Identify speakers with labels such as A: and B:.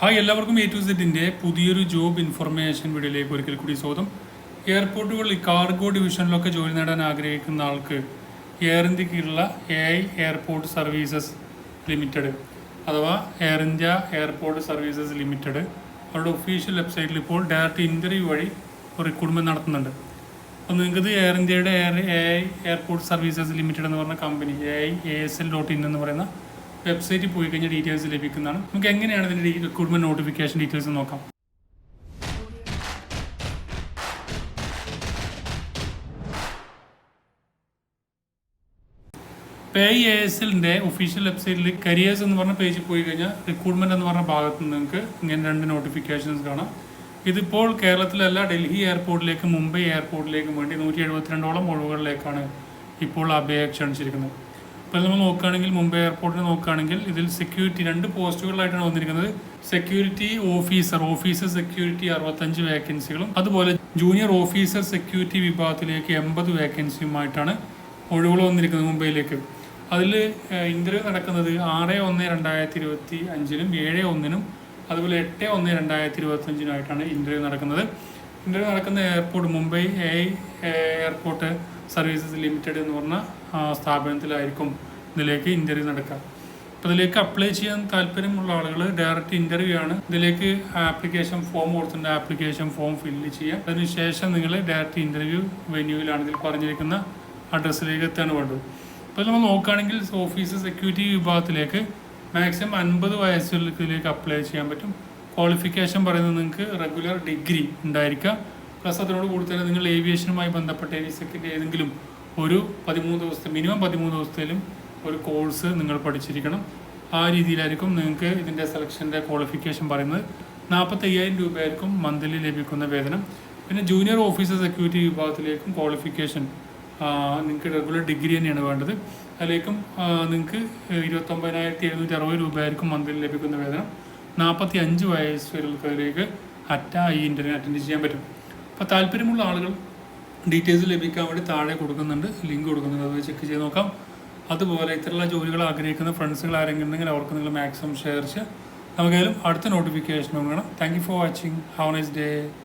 A: Hi എല്ലാവർക്കും A to സെറ്റിന്റെ പുതിയൊരു ജോബ് ഇൻഫർമേഷൻ വീഡിയോയിലേക്ക് ഒരിക്കൽ കൂടി സ്വാഗതം. എയർപോർട്ടുകളിൽ കാർഗോ ഡിവിഷനിലൊക്കെ ജോലി നേടാൻ ആഗ്രഹിക്കുന്ന ആൾക്ക് എയർ ഇന്ത്യയ്ക്ക് കീഴിലുള്ള A I airport services limited അഥവാ air India airport services limited അവരുടെ ഒഫീഷ്യൽ വെബ്സൈറ്റിൽ ഇപ്പോൾ ഡയറക്റ്റ് ഇന്റർവ്യൂ വഴി റിക്രൂട്ട്മെന്റ് നടത്തുന്നുണ്ട്. അപ്പോൾ നിങ്ങൾക്കിത് എയർ ഇന്ത്യയുടെ air A I airport services limited എന്ന് പറഞ്ഞ company A I A S L dot in എന്ന് പറയുന്ന വെബ്സൈറ്റിൽ പോയി കഴിഞ്ഞാൽ ഡീറ്റെയിൽസ് ലഭിക്കുന്നതാണ്. നമുക്ക് എങ്ങനെയാണ് ഇതിന്റെ റിക്രൂട്ട്മെന്റ് നോട്ടിഫിക്കേഷൻ ഡീറ്റെയിൽസ് നോക്കാം. പേ എ എസ് എല്ലിന്റെ ഒഫീഷ്യൽ വെബ്സൈറ്റിൽ കരിയേഴ്സ് എന്ന് പറഞ്ഞ പേജിൽ പോയി കഴിഞ്ഞാൽ റിക്രൂട്ട്മെന്റ് എന്ന് പറഞ്ഞ ഭാഗത്ത് നിങ്ങൾക്ക് ഇങ്ങനെ രണ്ട് നോട്ടിഫിക്കേഷൻസ് കാണാം. ഇതിപ്പോൾ കേരളത്തിലല്ല ഡൽഹി എയർപോർട്ടിലേക്ക് മുംബൈ എയർപോർട്ടിലേക്കും വേണ്ടി നൂറ്റി എഴുപത്തിരണ്ടോളം ഒഴിവുകളിലേക്കാണ് ഇപ്പോൾ അപേക്ഷ ക്ഷണിച്ചിരിക്കുന്നത് ഇപ്പോൾ നമ്മൾ നോക്കുകയാണെങ്കിൽ മുംബൈ എയർപോർട്ടിൽ നോക്കുകയാണെങ്കിൽ ഇതിൽ സെക്യൂരിറ്റി രണ്ട് പോസ്റ്റുകളിലായിട്ടാണ് വന്നിരിക്കുന്നത്. സെക്യൂരിറ്റി ഓഫീസർ ഓഫീസർ സെക്യൂരിറ്റി അറുപത്തഞ്ച് വേക്കൻസികളും അതുപോലെ ജൂനിയർ ഓഫീസർ സെക്യൂരിറ്റി വിഭാഗത്തിലേക്ക് എൺപത് വേക്കൻസിയുമായിട്ടാണ് ഒഴിവുകൾ വന്നിരിക്കുന്നത് മുംബൈയിലേക്ക്. അതിൽ ഇന്റർവ്യൂ നടക്കുന്നത് ആറ് ഒന്ന് രണ്ടായിരത്തി ഇരുപത്തി അഞ്ചിനും ഏഴ് ഒന്നിനും അതുപോലെ എട്ട് ഒന്ന് രണ്ടായിരത്തി ഇരുപത്തി അഞ്ചിനുമായിട്ടാണ് ഇന്റർവ്യൂ നടക്കുന്നത്. ഇന്റർവ്യൂ നടക്കുന്ന airport Mumbai airport services limited എന്ന് പറഞ്ഞ സ്ഥാപനത്തിലായിരിക്കും ഇതിലേക്ക് ഇന്റർവ്യൂ നടക്കുക. അപ്പോൾ ഇതിലേക്ക് അപ്ലൈ ചെയ്യാൻ താല്പര്യമുള്ള ആളുകൾ ഡയറക്റ്റ് ഇന്റർവ്യൂ ആണ്. ഇതിലേക്ക് ആപ്ലിക്കേഷൻ ഫോം കൊടുത്തിട്ടുണ്ട്. ആപ്ലിക്കേഷൻ ഫോം ഫില്ല് ചെയ്യുക അതിനുശേഷം നിങ്ങൾ ഡയറക്റ്റ് ഇന്റർവ്യൂ വെന്യൂവിലാണ് ഇതിൽ പറഞ്ഞിരിക്കുന്ന അഡ്രസ്സിലേക്ക് എത്താണ് വേണ്ടത്. അപ്പോൾ നമ്മൾ നോക്കുകയാണെങ്കിൽ ഓഫീസ് സെക്യൂരിറ്റി വിഭാഗത്തിലേക്ക് മാക്സിമം അൻപത് വയസ്സുകളിലേക്ക് അപ്ലൈ ചെയ്യാൻ പറ്റും. ക്വാളിഫിക്കേഷൻ പറയുന്നത് നിങ്ങൾക്ക് റെഗുലർ ഡിഗ്രി ഉണ്ടായിരിക്കുക പ്ലസ് അതിനോട് കൂടി തന്നെ നിങ്ങൾ ഏവിയേഷനുമായി ബന്ധപ്പെട്ട ഏനി ഏതെങ്കിലും ഒരു പതിമൂന്ന് ദിവസത്തെ മിനിമം പതിമൂന്ന് ദിവസത്തേലും ഒരു കോഴ്സ് നിങ്ങൾ പഠിച്ചിരിക്കണം. ആ രീതിയിലായിരിക്കും നിങ്ങൾക്ക് ഇതിന്റെ സെലക്ഷന്റെ ക്വാളിഫിക്കേഷൻ പറയുന്നത്. നാൽപ്പത്തയ്യായിരം രൂപയായിരിക്കും മന്ത്ലി ലഭിക്കുന്ന വേതനം. പിന്നെ ജൂനിയർ ഓഫീസർ സെക്യൂരിറ്റി വിഭാഗത്തിലേക്കും ക്വാളിഫിക്കേഷൻ നിങ്ങൾക്ക് റെഗുലർ ഡിഗ്രി തന്നെയാണ് വേണ്ടത്. അതിലേക്കും നിങ്ങൾക്ക് ഇരുപത്തൊമ്പതിനായിരത്തി എഴുന്നൂറ്റി അറുപത് രൂപയായിരിക്കും മന്ത്ലി ലഭിക്കുന്ന വേതനം. നാൽപ്പത്തി അഞ്ച് വയസ്സ് അറ്റ ഈ ഇന്റർവ്യൂ അറ്റൻഡ് ചെയ്യാൻ പറ്റും. അപ്പോൾ താല്പര്യമുള്ള ആളുകൾ ഡീറ്റെയിൽസ് ലഭിക്കാൻ വേണ്ടി താഴെ കൊടുക്കുന്നുണ്ട് ലിങ്ക് കൊടുക്കുന്നുണ്ട് അത് ചെക്ക് ചെയ്ത് നോക്കാം. അതുപോലെ ഇത്തരമുള്ള ജോലികൾ ആഗ്രഹിക്കുന്ന ഫ്രണ്ട്സുകൾ ആരെങ്കിലും ഉണ്ടെങ്കിൽ അവർക്ക് നിങ്ങൾ മാക്സിമം ഷെയർ ചെയ്യുക നമുക്കായാലും അടുത്ത നോട്ടിഫിക്കേഷനും വേണം thank you for watching have nice day